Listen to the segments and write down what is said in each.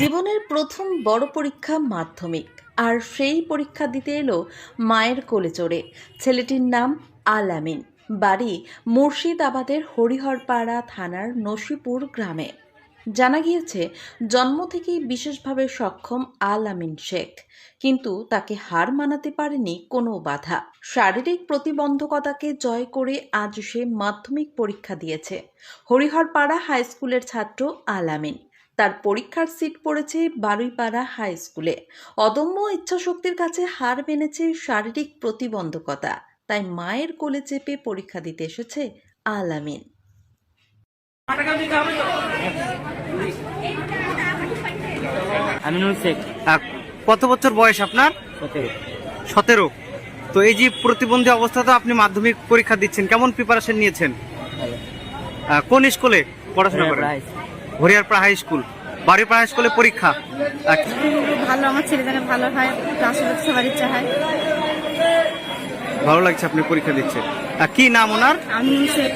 জীবনের প্রথম বড় পরীক্ষা মাধ্যমিক, আর সেই পরীক্ষা দিতে এলো মায়ের কোলে চড়ে। ছেলেটির নাম আলামিন। বাড়ি মুর্শিদাবাদের হরিহরপাড়া থানার নসিপুর গ্রামে। জানা গিয়েছে, জন্ম থেকেই বিশেষভাবে সক্ষম আল আমিন শেখ, কিন্তু তাকে হার মানাতে পারেনি কোনো বাধা। শারীরিক প্রতিবন্ধকতাকে জয় করে আজ সে মাধ্যমিক পরীক্ষা দিয়েছে। হরিহরপাড়া হাই স্কুলের ছাত্র আল আমিন তার পরীক্ষার সিট পড়েছে বারুইপাড়া হাই স্কুলে। অদম্য ইচ্ছাশক্তির কাছে হার মেনেছে শারীরিক প্রতিবন্ধকতা। তাই মায়ের কোলে চেপে পরীক্ষা দিতে এসেছে আল আমিন। আমিনুল শেখ। কত বছর বয়স আপনার? সতেরো। সতেরো। তো এই যে প্রতিবন্ধী অবস্থাতে আপনি মাধ্যমিক পরীক্ষা দিচ্ছেন কেমন প্রিপারেশন নিয়েছেন? কোন স্কুলে পড়াশোনা করেন? Price Hariyarpara high school Baripara high স্কুলে পরীক্ষা। আহ, ভালো আমার ছেলে যেন ভালো হয় আসলে সবার ইচ্ছা হয়। ভালো লাগছে আপনি পরীক্ষা দিচ্ছেন আহ, কি নাম ওনার? আমিনুল শেখ।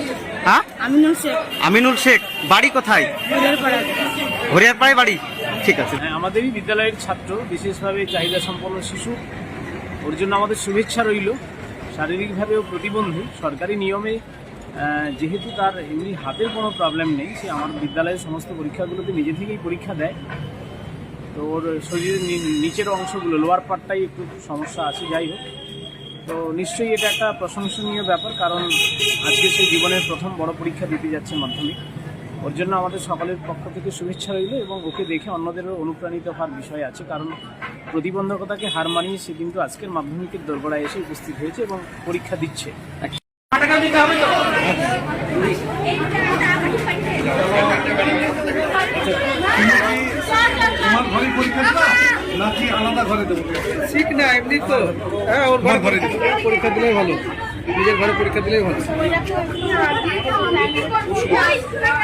হ্যাঁ? আমিনুল শেখ। আমিনুল শেখ বাড়ি কোথায়? ফুলের পাড়া। হরিয়ারপাড়ায় বাড়ি? ঠিক আছে। হ্যাঁ, আমাদেরই বিদ্যালয়ের ছাত্র বিশেষভাবে চাহিদা সম্পন্ন শিশু। ওর জন্য আমাদের শুভেচ্ছা রইল। শারীরিকভাবেও প্রতিবন্ধী। সরকারি নিয়মে যেহেতু তার এমনি হাতের কোনো প্রবলেম নেই, সে আমার বিদ্যালয়ের সমস্ত পরীক্ষাগুলোতে নিজে থেকেই পরীক্ষা দেয়। তো ওর শরীরের নিচের অংশগুলো লোয়ার পার্টটাই একটু সমস্যা আছে, যাই হোক। তো নিশ্চয়ই এটা একটা প্রশংসনীয় ব্যাপার, কারণ আজকে সে জীবনের প্রথম বড় পরীক্ষা দিতে যাচ্ছে মাধ্যমিক। ওর জন্য আমাদের সকলের পক্ষ থেকে শুভেচ্ছা রইল এবং ওকে দেখে অন্যদেরও অনুপ্রাণিত হওয়ার বিষয় আছে, কারণ প্রতিবন্ধকতাকে হার মানিয়ে সে কিন্তু আজকের মাধ্যমিকের দোরগোড়ায় এসে উপস্থিত হয়েছে এবং পরীক্ষা দিচ্ছে। তোমার ঘরে পরীক্ষা দিবা? নাকি আলাদা ঘরে দেবো? ঠিক না এমনি তো। হ্যাঁ ওর ঘরে ঘরে দিবো। পরীক্ষা দিলেই ভালো। নিজের ঘরে পরীক্ষা দিলেই ভালো।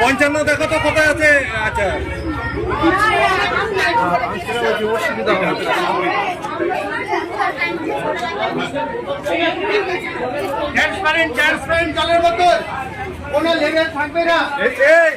পঞ্চান্ন দেখো তো কোথায় আছে। আচ্ছা। অসুবিধা হবে ট্রান্সপারেন্ট ট্রান্সপারেন্ট জলের বোতল। কোনো লেভেল থাকবে না। এই এই